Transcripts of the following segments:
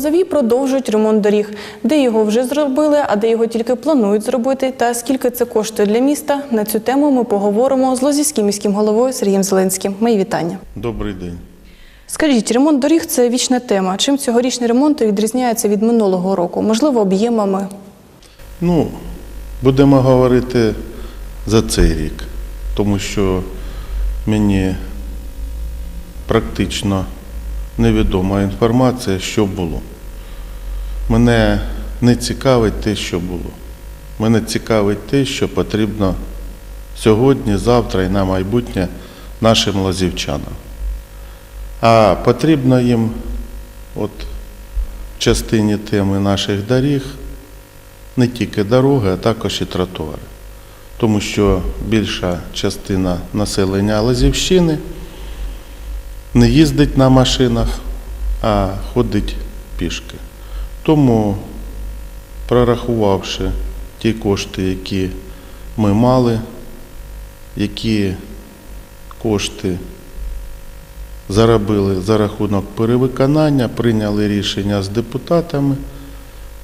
Лозовій продовжують ремонт доріг, де його вже зробили, а де його тільки планують зробити. Та скільки це коштує для міста? На цю тему ми поговоримо з Лозівським міським головою Сергієм Зеленським. Мої вітання. Добрий день. Скажіть, ремонт доріг це вічна тема. Чим цьогорічний ремонт відрізняється від минулого року? Можливо, об'ємами. Ну, будемо говорити за цей рік, тому що мені практично невідома інформація, що було. Мене не цікавить те, що було. Мене цікавить те, що потрібно сьогодні, завтра і на майбутнє нашим лазівчанам. А потрібно їм, от в частині теми наших доріг, не тільки дороги, а також і тротуари. Тому що більша частина населення Лазівщини не їздить на машинах, а ходить пішки. Тому, прорахувавши ті кошти, які ми мали, які кошти заробили за рахунок перевиконання, прийняли рішення з депутатами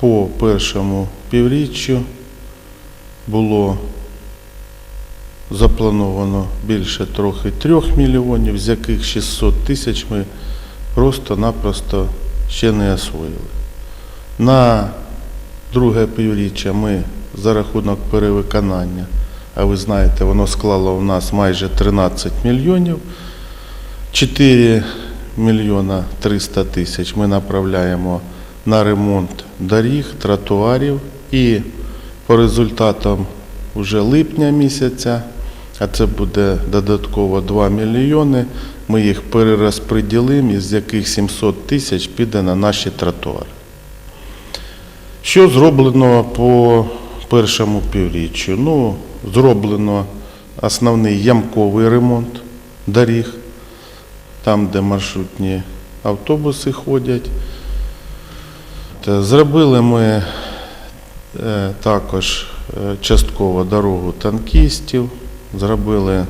по першому півріччю було заплановано більше трохи трьох мільйонів, з яких 600 тисяч ми просто-напросто ще не освоїли. На друге півріччя ми за рахунок перевиконання, а ви знаєте, воно склало в нас майже 13 мільйонів. 4 мільйона 300 тисяч ми направляємо на ремонт доріг, тротуарів і по результатам вже липня місяця, а це буде додатково 2 мільйони, ми їх перерозподілимо, із яких 700 тисяч піде на наші тротуари. Що зроблено по першому півріччю? Ну, зроблено основний ямковий ремонт доріг, там, де маршрутні автобуси ходять. Зробили ми е, також е, частково дорогу танкістів. Зробили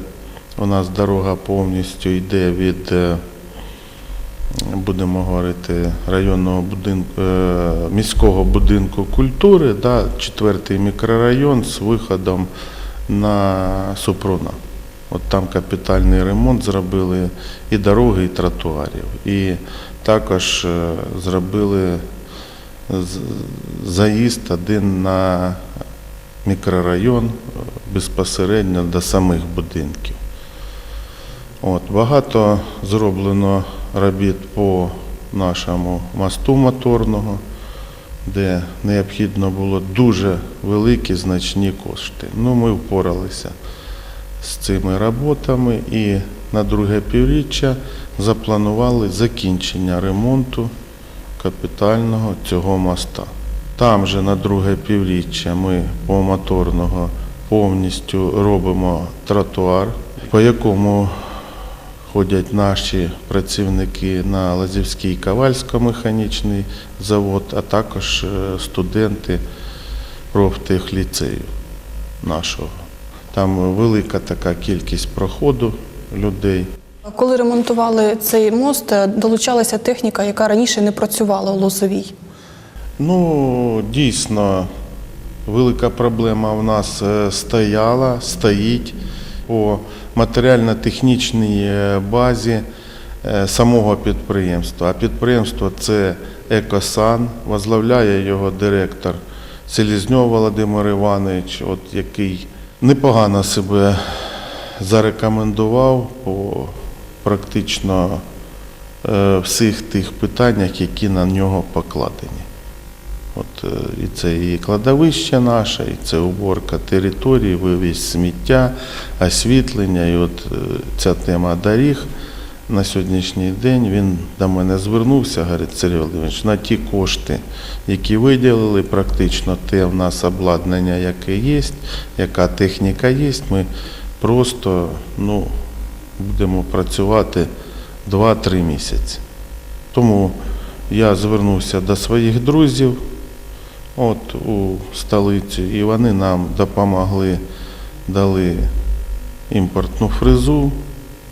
у нас дорога повністю йде від, е, будемо говорити, районного будинку, е, міського будинку культури, да, четвертий мікрорайон з виходом на Супруна. От там капітальний ремонт зробили і дороги, і тротуарів. І також е, зробили заїзд один на мікрорайон е, безпосередньо до самих будинків. От, багато зроблено робіт по нашому мосту моторного, де необхідно було дуже великі значні кошти. Ну, ми впоралися з цими роботами і на друге півріччя запланували закінчення ремонту капітального цього моста. Там же на друге півріччя ми по моторного повністю робимо тротуар, по якому ходять наші працівники на Лазівський Ковальсько-механічний завод, а також е, студенти профтехліцею нашого. Там велика така кількість проходу людей. Коли ремонтували цей мост, е, долучалася техніка, яка раніше не працювала у Лозовій. Ну, дійсно, велика проблема в нас е, стояла, стоїть по матеріально-технічній е, базі е, самого підприємства. А підприємство це Екосан, возглавляє його директор Селізньов Володимир Іванович, от який непогано себе зарекомендував по практично е, всіх тих питаннях, які на нього покладені. От, е, і це і кладовище наше, і це уборка території, вивіз сміття, освітлення. І от е, ця тема доріг на сьогоднішній день він до мене звернувся, говорить, Сергій Володимирович, на ті кошти, які виділили, практично те в нас обладнання, яке є, яка техніка є, ми просто ну, будемо працювати 2-3 місяці. Тому я звернувся до своїх друзів от у столицю, і вони нам допомогли, дали імпортну фрезу,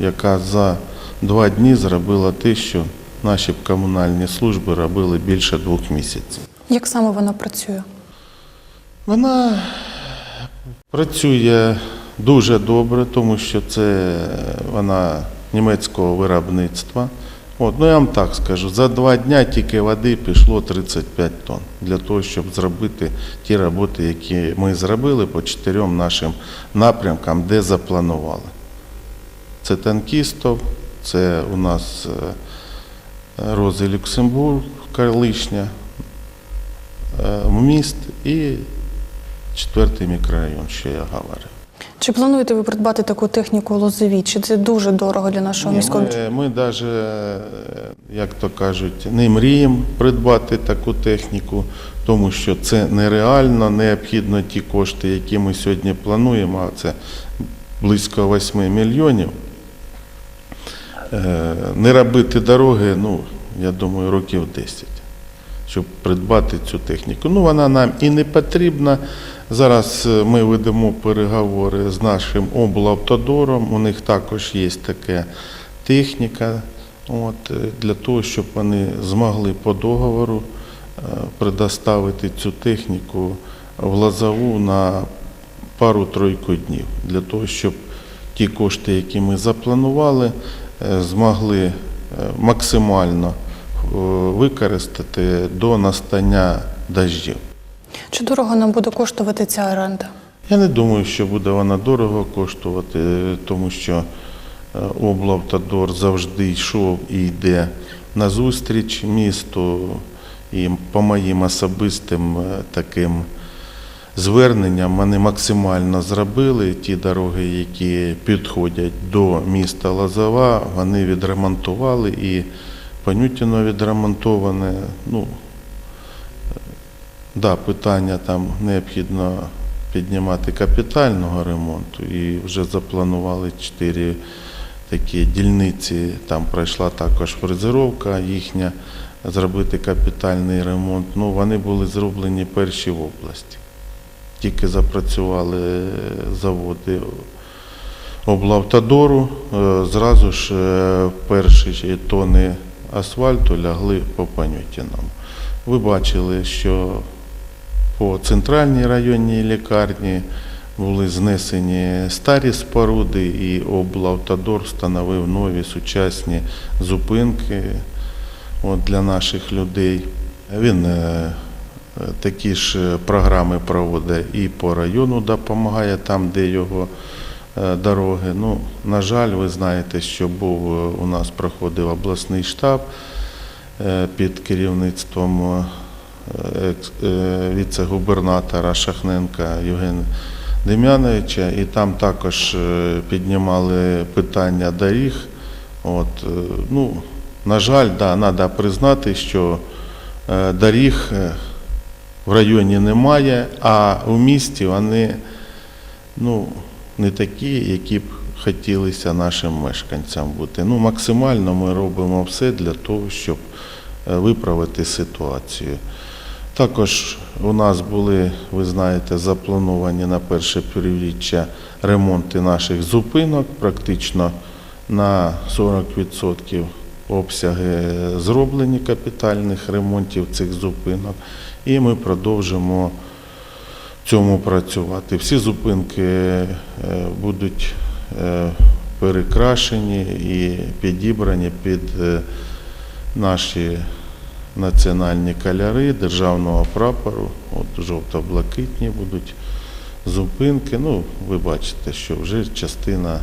яка за два дні зробила те, що наші комунальні служби робили більше двох місяців. Як саме вона працює? Вона працює дуже добре, тому що це вона німецького виробництва. От, ну я вам так скажу, за два дня тільки води пішло 35 тонн для того, щоб зробити ті роботи, які ми зробили по чотирьом нашим напрямкам, де запланували. Це танкістов, це у нас е, Рози Люксембург, колишня, е, міст і четвертий мікрорайон, що я говорив. Чи плануєте ви придбати таку техніку лозові? Чи це дуже дорого для нашого Ні, міського бюджету? ми, ми навіть, як то кажуть, не мріємо придбати таку техніку, тому що це нереально, необхідно ті кошти, які ми сьогодні плануємо, а це близько 8 мільйонів. Е, Не робити дороги, ну, я думаю, років 10, щоб придбати цю техніку. Ну, вона нам і не потрібна. Зараз е, ми ведемо переговори з нашим облавтодором. У них також є така техніка, от, е, для того, щоб вони змогли по договору е, предоставити цю техніку в Лазову на пару-тройку днів, для того, щоб ті кошти, які ми запланували, змогли максимально використати до настання дощів. Чи дорого нам буде коштувати ця оренда? Я не думаю, що буде вона дорого коштувати, е, тому що е, облавтодор завжди йшов і йде на зустріч місту. І по моїм особистим е, таким зверненням вони максимально зробили ті дороги, які підходять до міста Лозова, вони відремонтували і Панютіно відремонтоване. Ну, Да, питання там необхідно піднімати капітального ремонту і вже запланували чотири такі дільниці. Там пройшла також фрезеровка їхня, зробити капітальний ремонт. Ну, вони були зроблені перші в області. Тільки запрацювали заводи облавтодору, е, зразу ж е, перші тони асфальту лягли по Панютіному. Ви бачили, що по центральній районній лікарні були знесені старі споруди, і облавтодор встановив нові сучасні зупинки от, для наших людей. Він е, такі ж програми проводить і по району допомагає там, де його дороги. Ну, на жаль, ви знаєте, що був е, у нас проходив обласний штаб е, під керівництвом е, е, віце-губернатора Шахненка Євгена Дем'яновича, і там також е, піднімали питання доріг. От, е, ну, на жаль, да, треба признати, що е, доріг е, в районі немає, а в місті вони ну, не такі, які б хотілося нашим мешканцям бути. Ну, максимально ми робимо все для того, щоб е, виправити ситуацію. Також у нас були, ви знаєте, заплановані на перше півріччя ремонти наших зупинок, практично на 40% обсяги зроблені капітальних ремонтів цих зупинок, і ми продовжимо цьому працювати. Всі зупинки е, будуть е, перекрашені і підібрані під е, наші національні кольори державного прапору. От жовто-блакитні будуть зупинки. Ну, ви бачите, що вже частина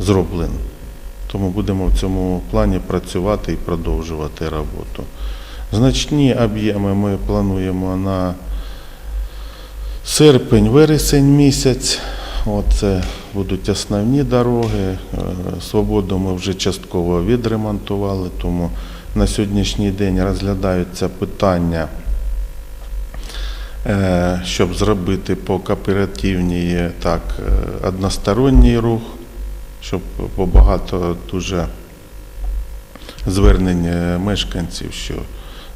зроблена. Тому будемо в цьому плані працювати і продовжувати роботу. Значні об'єми ми плануємо на серпень-вересень місяць. От Це будуть основні дороги. Е, Свободу ми вже частково відремонтували, тому на сьогоднішній день розглядаються питання, е, щоб зробити по кооперативній е, односторонній рух, щоб бо багато дуже звернень мешканців, що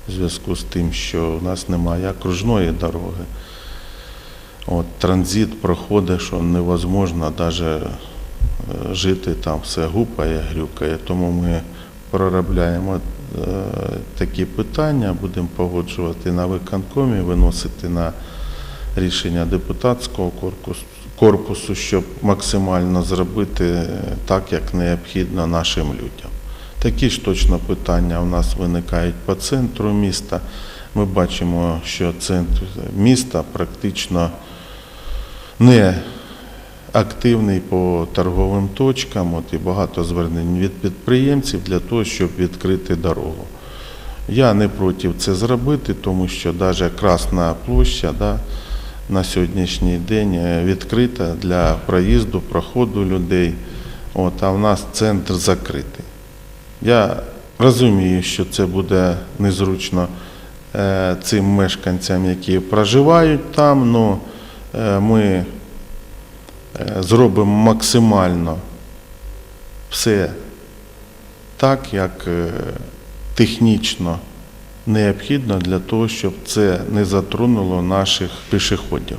в зв'язку з тим, що в нас немає окружної дороги. От, транзит проходить, що невозможно навіть жити там, все гупає, грюкає. Тому ми проробляємо е, такі питання, будемо погоджувати на виконкомі, виносити на рішення депутатського корпусу, корпусу, щоб максимально зробити е, так, як необхідно нашим людям. Такі ж точно питання у нас виникають по центру міста. Ми бачимо, що центр міста практично не активний по торговим точкам, от і багато звернень від підприємців для того, щоб відкрити дорогу. Я не проти це зробити, тому що навіть Красна площа да, на сьогоднішній день е, відкрита для проїзду, проходу людей, от, а в нас центр закритий. Я розумію, що це буде незручно е, цим мешканцям, які проживають там, але ми е, зробимо максимально все так, як е, технічно необхідно для того, щоб це не затронуло наших пішоходів.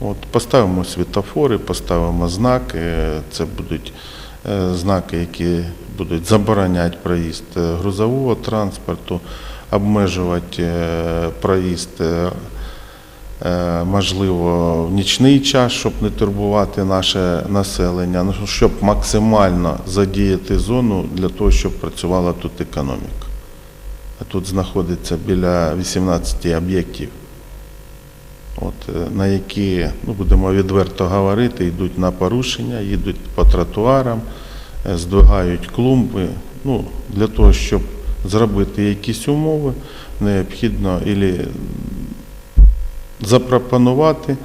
От, поставимо світофори, поставимо знаки. е, Це будуть е, знаки, які будуть забороняти проїзд е, грузового транспорту, обмежувати е, проїзд, е, е, можливо, в нічний час, щоб не турбувати наше населення, ну, щоб максимально задіяти зону для того, щоб працювала тут економіка. Тут знаходиться біля 18 об'єктів е, на які, ну, будемо відверто говорити, йдуть на порушення, їдуть по тротуарам, е, здвигають клумби. Ну, для того, щоб зробити якісь умови, необхідно ілі запропонувати,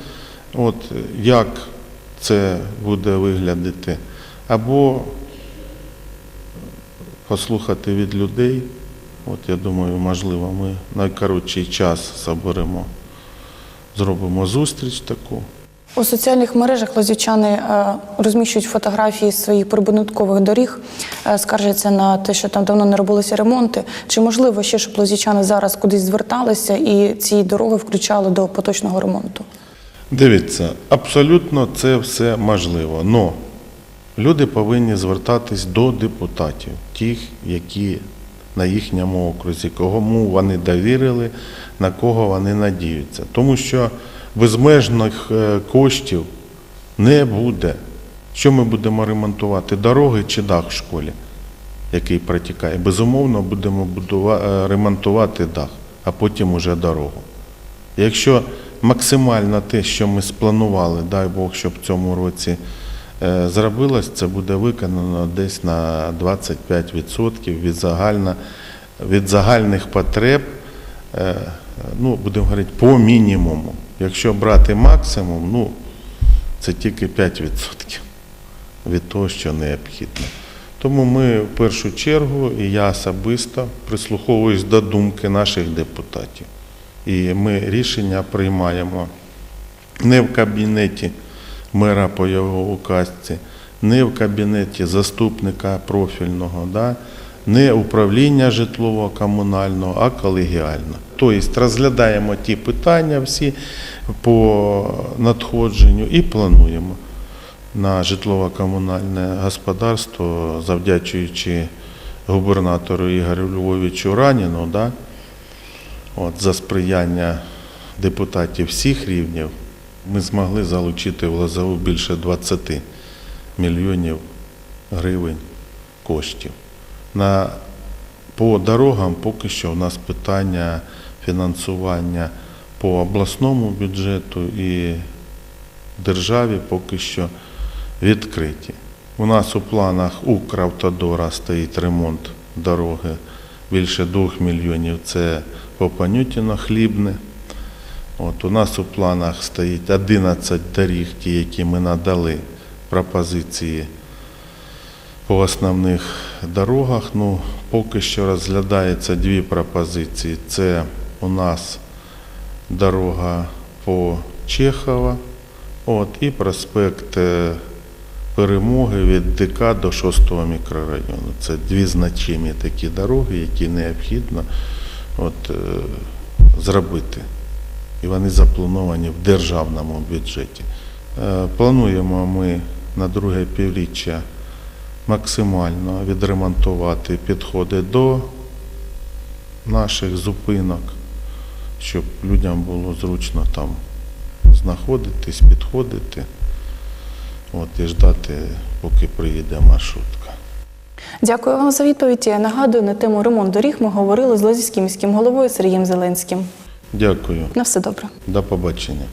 от, як це буде виглядати, або послухати від людей. От я думаю, можливо, ми найкоротший час заберемо, зробимо зустріч таку. У соціальних мережах лозівчани е, розміщують фотографії своїх прибудинкових доріг, е, скаржаться на те, що там давно не робилися ремонти. Чи можливо ще, щоб лозівчани зараз кудись зверталися і ці дороги включали до поточного ремонту? Дивіться, абсолютно це все можливо. Но люди повинні звертатись до депутатів, тих, які на їхньому окрузі, кому вони довірили, на кого вони надіються. Тому що безмежних е, коштів не буде. Що ми будемо ремонтувати? Дороги чи дах в школі, який протікає? Безумовно, будемо е, ремонтувати дах, а потім уже дорогу. Якщо максимально те, що ми спланували, дай Бог, щоб в цьому році е, зробилось, це буде виконано десь на 25% від, загально, від загальних потреб, ну, будемо говорити, по мінімуму. Якщо брати максимум, ну, це тільки 5% від того, що необхідно. Тому ми в першу чергу, і я особисто прислуховуюсь до думки наших депутатів. І ми рішення приймаємо не в кабінеті мера по його указці, не в кабінеті заступника профільного, да? Не управління житлово-комунального, а колегіально. Тобто розглядаємо ті питання всі по надходженню і плануємо на житлово-комунальне господарство, завдячуючи губернатору Ігорю Львовичу Раніну, да? От, за сприяння депутатів всіх рівнів ми змогли залучити в Лозову більше 20 мільйонів гривень коштів. На, по дорогам поки що у нас питання фінансування по обласному бюджету і державі поки що відкриті. У нас у планах Укравтодора стоїть ремонт дороги більше 2 мільйонів. Це по Панютіно хлібне. От у нас у планах стоїть 11 доріг, ті, які ми надали пропозиції по основних дорогах. Ну, поки що розглядається дві пропозиції. Це у нас дорога по Чехова, от, і проспект е, Перемоги від ДК до 6 мікрорайону. Це дві значимі такі дороги, які необхідно от, е, зробити. І вони заплановані в державному бюджеті. Е, Плануємо ми на друге півріччя максимально відремонтувати підходи до наших зупинок, щоб людям було зручно там знаходитись, підходити. От, і ждати, поки приїде маршрутка. Дякую вам за відповідь. Я нагадую, на тему ремонт доріг ми говорили з Лозівським міським головою Сергієм Зеленським. Дякую. На все добре. До побачення.